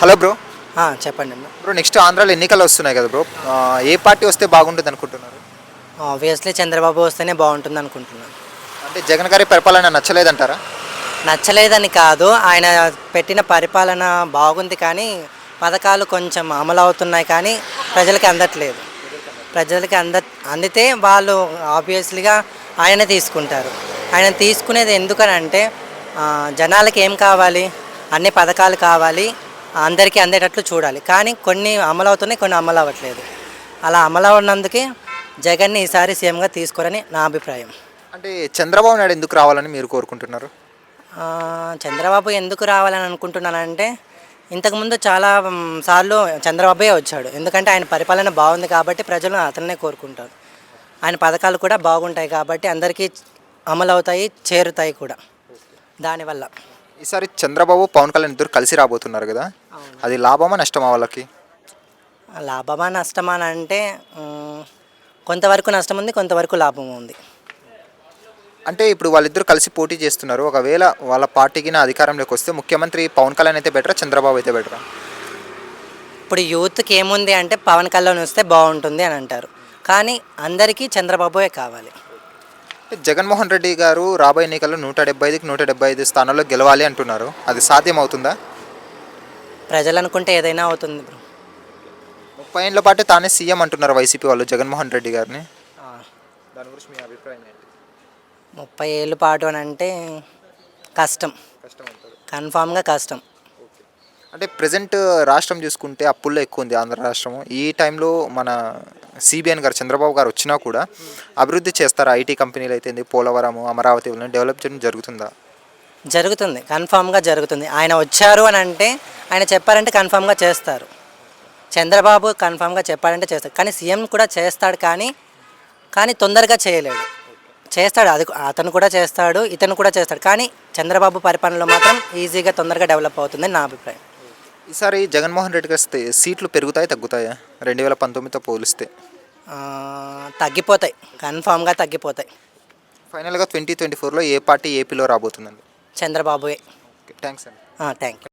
Hello bro. చెప్పండి అన్న bro next ఆంధ్రాలో ఎన్నికలు వస్తున్నాయి కదా బ్రో. ఏ పార్టీ వస్తే బాగుంటుంది అనుకుంటున్నారు? ఆబ్వియస్లీ చంద్రబాబు వస్తేనే బాగుంటుంది అనుకుంటున్నాను. అంటే జగన్ గారి పరిపాలన నచ్చలేదంటారా? నచ్చలేదని కాదు. ఆయన పెట్టిన పరిపాలన బాగుంది కానీ పథకాలు కొంచెం అమలు అవుతున్నాయి కానీ ప్రజలకి అందట్లేదు. ప్రజలకి అంద అందితే వాళ్ళు ఆబ్వియస్లీగా ఆయన తీసుకుంటారు. ఆయన తీసుకునేది ఎందుకనంటే జనాలకి ఏం కావాలి? అన్ని పథకాలు కావాలి. అందరికీ అందేటట్లు చూడాలి. కానీ కొన్ని అమలు అవుతున్నాయి కొన్ని అమలు అవ్వట్లేదు అలా అమలు అవునందుకే జగన్ని ఈసారి సీఎంగా తీసుకోరని నా అభిప్రాయం. అంటే చంద్రబాబు నాయుడు ఎందుకు రావాలని మీరు కోరుకుంటున్నారు? చంద్రబాబు ఎందుకు రావాలని అనుకుంటున్నానంటే ఇంతకుముందు చాలా సార్లు చంద్రబాబే వచ్చాడు. ఎందుకంటే ఆయన పరిపాలన బాగుంది కాబట్టి ప్రజలు అతన్నే కోరుకుంటారు. ఆయన పథకాలు కూడా బాగుంటాయి కాబట్టి అందరికీ అమలు అవుతాయి చేరుతాయి కూడా. దానివల్ల. ఈసారి చంద్రబాబు పవన్ కళ్యాణ్ ఇద్దరు కలిసి రాబోతున్నారు కదా? అది లాభమా నష్టమా వాళ్ళకి? లాభమా నష్టమా అని అంటే కొంతవరకు నష్టం ఉంది కొంతవరకు లాభం ఉంది. అంటే ఇప్పుడు వాళ్ళిద్దరు కలిసి పోటీ చేస్తున్నారు. ఒకవేళ వాళ్ళ పార్టీకి నా అధికారంలోకి వస్తే ముఖ్యమంత్రి పవన్ కళ్యాణ్ అయితే బెటరా చంద్రబాబు అయితే బెటరా? ఇప్పుడు యూత్కి ఏముంది అంటే పవన్ కళ్యాణ్ వస్తే బాగుంటుంది అని అంటారు. కానీ అందరికీ చంద్రబాబుయే కావాలి. జగన్మోహన్ రెడ్డి గారు రాబోయే ఎన్నికల్లో నూట డెబ్బై ఐదుకి నూట డెబ్బై ఐదు స్థానాల్లో గెలవాలి అంటున్నారు. అది సాధ్యం అవుతుందా ప్రజలు అనుకుంటే ఏదైనా అవుతుంది బ్రో. ముప్పై ఏళ్ళ పాటు తానే సీఎం అంటున్నారు వైసీపీ వాళ్ళు జగన్మోహన్ రెడ్డి గారిని. ఆ, దాని గురించి మీ అభిప్రాయం ఏంటి? ముప్పై ఏళ్ళు పాటు అని అంటే కష్టం. కష్టం అంటారు. కన్ఫామ్గా కష్టం. అంటే ప్రజెంట్ రాష్ట్రం చూసుకుంటే అప్పుల్లో ఎక్కువ ఉంది ఆంధ్ర రాష్ట్రం ఈ టైంలో మన సిబిఎన్ గారు చంద్రబాబు గారు వచ్చినా కూడా అభివృద్ధి చేస్తారు ఐటీ కంపెనీలు అయితే పోలవరం అమరావతి డెవలప్ చేయడం జరుగుతుందా? జరుగుతుంది కన్ఫామ్గా జరుగుతుంది. ఆయన వచ్చారు అని అంటే ఆయన చెప్పారంటే కన్ఫామ్గా చేస్తారు. చంద్రబాబు కన్ఫామ్గా చెప్పారంటే చేస్తారు. కానీ సీఎం కూడా చేస్తాడు కానీ కానీ తొందరగా చేయలేడు. చేస్తాడు అది అతను కూడా చేస్తాడు ఇతను కూడా చేస్తాడు. కానీ చంద్రబాబు పరిపాలనలో మాత్రం ఈజీగా తొందరగా డెవలప్ అవుతుందని నా అభిప్రాయం. ఈసారి జగన్మోహన్ రెడ్డి గారు వస్తే సీట్లు పెరుగుతాయి తగ్గుతాయా? రెండు వేల పంతొమ్మిదితో పోలిస్తే. తగ్గిపోతాయి. కన్ఫామ్గా తగ్గిపోతాయి. ఫైనల్గా ట్వంటీ ట్వంటీ ఫోర్లో ఏ పార్టీ ఏపీలో రాబోతుందండి? చంద్రబాబుయే. థ్యాంక్స్ అండి. Thank you